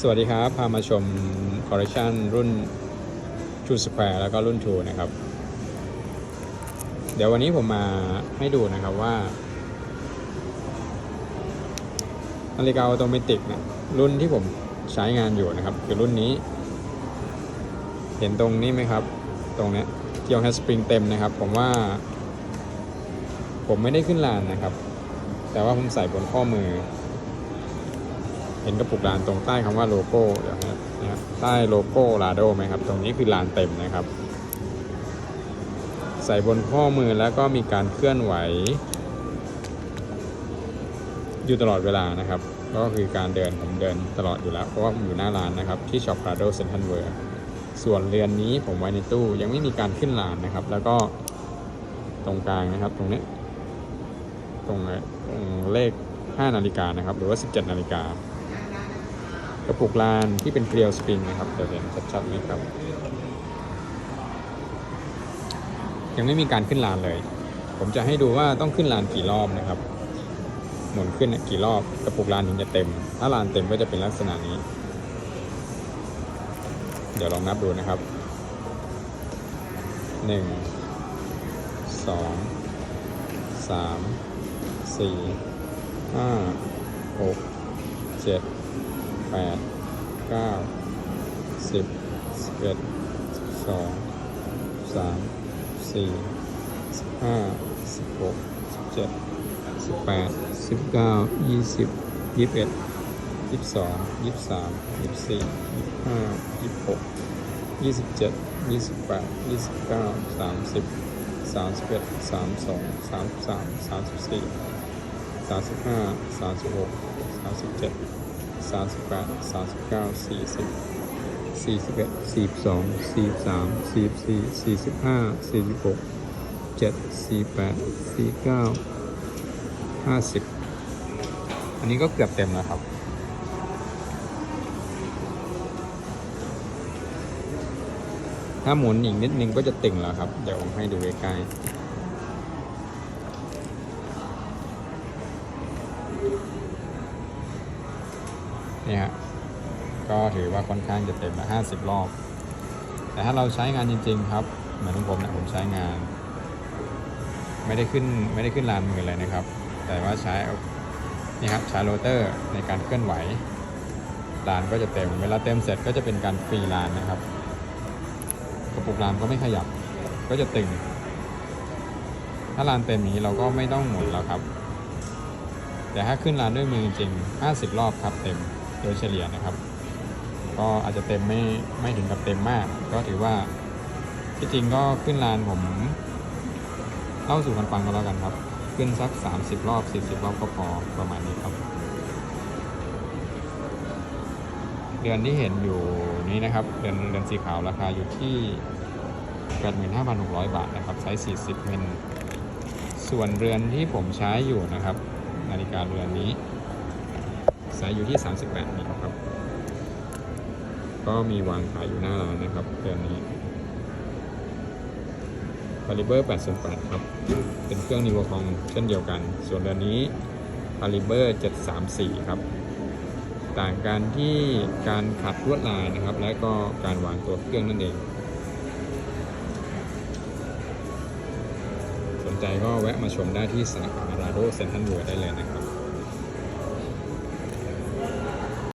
สวัสดีครับ พามาชมคอลเลคชันรุ่น True Square แล้วก็รุ่น True นะครับ เดี๋ยววันนี้ผมมาให้ดูนะครับว่า นาฬิกาออโตเมติกนะรุ่นที่ผมใช้งานอยู่นะครับ คือรุ่นนี้ เห็นตรงนี้ไหมครับ ตรงเนี้ยเกี่ยวกับสปริงเต็มนะครับ ผมว่า ผมไม่ได้ขึ้นลานนะครับ แต่ว่าผมใส่บนข้อมือ เห็นกระปุกลานตรงใต้คำว่าโลโก้เดี๋ยวนะครับนะใต้โลโก้ลาโดไหมครับ ตรงนี้คือลานเต็มนะครับ ใส่บนข้อมือแล้วก็มีการเคลื่อนไหว อยู่ตลอดเวลานะครับ ก็คือการเดินผมเดินตลอดอยู่แล้ว เพราะว่าผมอยู่หน้าร้านนะครับ ที่ช็อปพาโดเซนทันเวิร์ส่วนเรือนนี้ผมไว้ในตู้ยังไม่มีการขึ้นลานนะครับ แล้วก็ตรงกลางนะครับ ตรงนี้ตรงตรงเลข 5 นาฬิกานะครับ หรือว่า 17 นาฬิกา กระปุกลานที่เป็นเกลียวสปริงนะครับเดี๋ยวเห็นชัดๆไหมครับ ยังไม่มีการขึ้นลานเลย ผมจะให้ดูว่าต้องขึ้นลานกี่รอบนะครับ หมุนขึ้นกี่รอบกระปุกลานถึงจะเต็ม ถ้าลานเต็มก็จะเป็นลักษณะนี้ เดี๋ยวลองนับดูนะครับหนึ่งสองสามสี่ห้าหกเจ็ด แปดเก้าสิบสิบเอ็ดสิบสองสามสี่สิบห้าสิบหกสิบเจ็ดสิบแปดสิบเก้ายี่สิบยี่สิบเอ็ดยี่สิบสองยี่สิบสามยี่สิบสี่ยี่สิบห้ายี่สิบหกยี่สิบเจ็ดยี่สิบแปดยี่สิบเก้าสามสิบสามสิบเอ็ดสามสองสามสามสามสิบสี่สามสิบห้าสามสิบหกสามสิบเจ็ด สามสิบแปดสามสิบเก้าสี่สิบสี่สิบเอ็ดสี่สองสี่สามสี่สี่สี่สิบห้าสี่สิบหกเจ็ดสี่แปดสี่เก้าห้าสิบอันนี้ก็เกือบเต็มแล้วครับถ้าหมุนอีกนิดนึงก็จะติ่งแล้วครับ เดี๋ยวผมให้ดูใกล้ๆ นี่ฮะก็ถือว่าค่อนข้างจะเต็มละ50รอบ แต่ถ้าเราใช้งานจริง ๆ ครับ เหมือนของผมนะผมใช้งาน ไม่ได้ขึ้นไม่ได้ขึ้นลานมือเลยนะครับ แต่ว่าใช้นี่ครับใช้โรเตอร์ในการเคลื่อนไหวลานก็จะเต็ม เวลาเต็มเสร็จก็จะเป็นการฟรีลานนะครับ กระปุกลานก็ไม่ขยับ ก็จะตึง ถ้าลานเต็มนี้เราก็ไม่ต้องหมุนแล้วครับ แต่ถ้าขึ้นลานด้วยมือจริง 50 รอบครับเต็ม ดยเฉลี่ยนะครับ ก็อาจจะเต็มไม่ไม่ถึงกับเต็มมาก ก็ถือว่าที่จริงก็ขึ้นลานผมเล่าสู่กันฟังก็แล้วกันครับ ขึ้นสัก 30 รอบ 40 รอบก็พอประมาณนี้ครับ เดือนที่เห็นอยู่นี้นะครับ เดือนเดือนสีขาวราคาอยู่ที่ 85,600 บาทนะครับไซส์40มิลส่วนเรือนที่ผมใช้อยู่นะครับ นาฬิกาเรือนนี้ ไซส์อยู่ที่ 38มิลครับ ก็มีวางขายอยู่หน้าร้านนะครับเดือนนี้คาลิเบอร์808 ครับ เป็นเครื่องนิวคองเช่นเดียวกัน ส่วนเดือนนี้คาลิเบอร์734 ครับ ต่างกันที่การขัดลวดลายนะครับ และก็การวางตัวเครื่องนั่นเอง สนใจก็แวะมาชมได้ที่สาขาราโดเซนทันเวิร์ได้เลยนะครับ